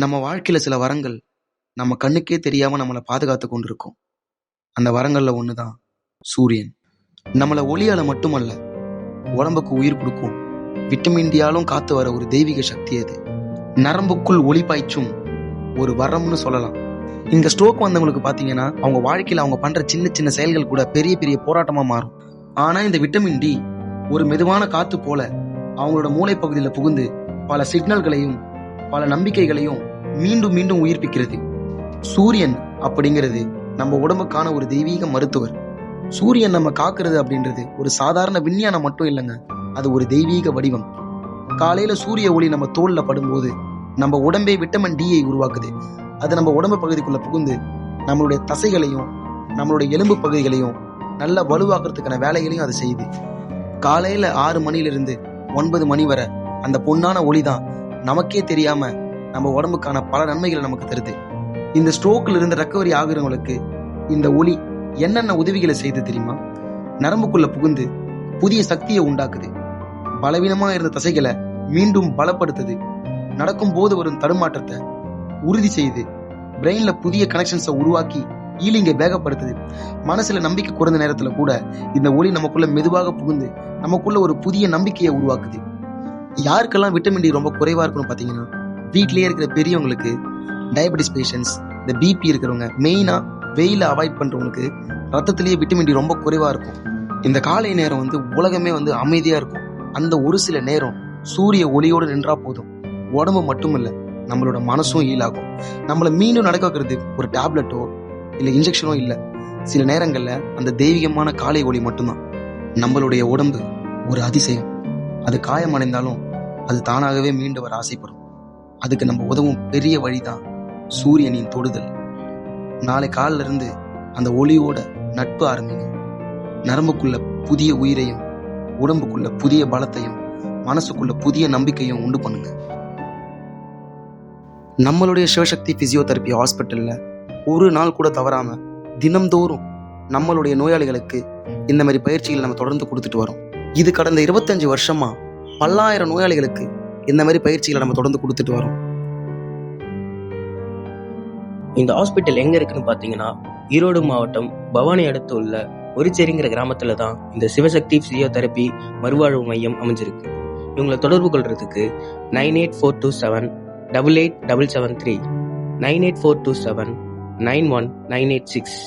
நம்ம வாழ்க்கையில சில வரங்கள் நம்ம கண்ணுக்கே தெரியாம நம்மளை பாதுகாத்து கொண்டிருக்கோம். அந்த வரங்கள்ல ஒண்ணுதான் சூரியன். நம்மளை ஒளியால மட்டுமல்ல உடம்புக்கு உயிர் கொடுக்கும். விட்டமின் டியாலும் காத்து வர ஒரு தெய்வீக சக்தி அது. நரம்புக்குள் ஒளி பாய்ச்சும் ஒரு வரம்னு சொல்லலாம். இந்த ஸ்ட்ரோக் வந்தவங்களுக்கு பாத்தீங்கன்னா அவங்க வாழ்க்கையில அவங்க பண்ற சின்ன சின்ன செயல்கள் கூட பெரிய பெரிய போராட்டமா மாறும். ஆனா இந்த விட்டமின் டி ஒரு மெதுவான காத்து போல அவங்களோட மூளை பகுதியில புகுந்து பல சிக்னல்களையும் பல நம்பிக்கைகளையும் மீண்டும் மீண்டும் உயிர்ப்பிக்கிறது. சூரியன் அப்படிங்கிறது நம்ம உடம்புக்கான ஒரு தெய்வீக மருத்துவர். சூரியன் நம்ம காக்குறது அப்படின்றது ஒரு சாதாரண விஞ்ஞானம் மட்டும் இல்லைங்க. அது ஒரு தெய்வீக வடிவம். காலையில சூரிய ஒளி நம்ம தோல்ல படும்போது நம்ம உடம்பே விட்டமின் டியை உருவாக்குது. அது நம்ம உடம்பு பகுதிக்குள்ள புகுந்து நம்மளுடைய தசைகளையும் நம்மளுடைய எலும்பு பகுதிகளையும் நல்லா வலுவாக்குறதுக்கான வேலைகளையும் அது செய்யுது. காலையில ஆறு மணிலிருந்து ஒன்பது மணி வரை அந்த பொன்னான ஒளி தான் நமக்கே தெரியாம நம்ம உடம்புக்கான பல நன்மைகளை நமக்கு தருது. இந்த ஸ்ட்ரோக்கில் இருந்து ரெக்கவரி ஆகுறவங்களுக்கு இந்த ஒளி என்னென்ன உதவிகளை செய்து தெரியுமா? நரம்புக்குள்ள புகுந்து புதிய சக்தியை உண்டாக்குது. பலவீனமாக இருந்த தசைகளை மீண்டும் பலப்படுத்துது. நடக்கும் போது வரும் தடுமாற்றத்தை உறுதி செய்து பிரெயின்ல புதிய கனெக்ஷன்ஸை உருவாக்கி ஈலிங்கை வேகப்படுத்துது. மனசுல நம்பிக்கை குறைந்த நேரத்துல கூட இந்த ஒளி நமக்குள்ள மெதுவாக புகுந்து நமக்குள்ள ஒரு புதிய நம்பிக்கையை உருவாக்குது. யாருக்கெல்லாம் விட்டமின் டி ரொம்ப குறைவா இருக்கணும் பாத்தீங்கன்னா வீட்லயே இருக்கிற பெரியவங்களுக்கு டயபெட்டிஸ் பேஷண்ட்ஸ் இந்த பிபி இருக்கிறவங்க மெயினாக வெயில அவாய்ட் பண்ணுறவங்களுக்கு ரத்தத்திலேயே விட்டமின் டி ரொம்ப குறைவாக இருக்கும். இந்த காலை நேரம் வந்து உலகமே வந்து அமைதியாக இருக்கும். அந்த ஒரு சில நேரம் சூரிய ஒளியோடு நின்றா போதும். உடம்பு மட்டும் இல்லை நம்மளோட மனசும் ஈலாகும் நம்மளை மீண்டும் நடக்க வைக்கிறது ஒரு டேப்லெட்டோ இல்லை இன்ஜெக்ஷனோ இல்லை. சில நேரங்களில் அந்த தெய்வீகமான காலை ஒளி மட்டும்தான். நம்மளுடைய உடம்பு ஒரு அதிசயம். அது காயமடைந்தாலும் அது தானாகவே மீண்டு வர ஆசைப்படும். அதுக்கு நம்ம உதவும் பெரிய வழிதான் சூரியனின் தொடுதல். நாளை காலில் இருந்து அந்த ஒளியோட நட்பு ஆரம்பிங்க. நரம்புக்குள்ள புதிய உயிரையும் உடம்புக்குள்ள புதிய பலத்தையும் மனசுக்குள்ள புதிய நம்பிக்கையும் உண்டு பண்ணுங்க. நம்மளுடைய சிவசக்தி பிசியோதெரப்பி ஹாஸ்பிட்டலில் ஒரு நாள் கூட தவறாம தினம்தோறும் நம்மளுடைய நோயாளிகளுக்கு இந்த மாதிரி பயிற்சிகள் நம்ம தொடர்ந்து கொடுத்துட்டு வரோம். இது கடந்த இருபத்தஞ்சு வருஷமா பல்லாயிரம் நோயாளிகளுக்கு இந்த மாதிரி பயிற்சிகளை நம்ம தொடர்ந்து கொடுத்துட்டு வரோம். இந்த ஹாஸ்பிட்டல் எங்க இருக்குன்னு பாத்தீங்கன்னா ஈரோடு மாவட்டம் பவானி அடுத்து உள்ள ஒரிச்சேரிங்கிற கிராமத்துல தான் இந்த சிவசக்தி பிசியோதெரப்பி மறுவாழ்வு மையம் அமைஞ்சிருக்கு. இவங்களை தொடர்பு கொள்றதுக்கு nine eight four two seven double eight double seven three nine eight four two seven nine one nine eight six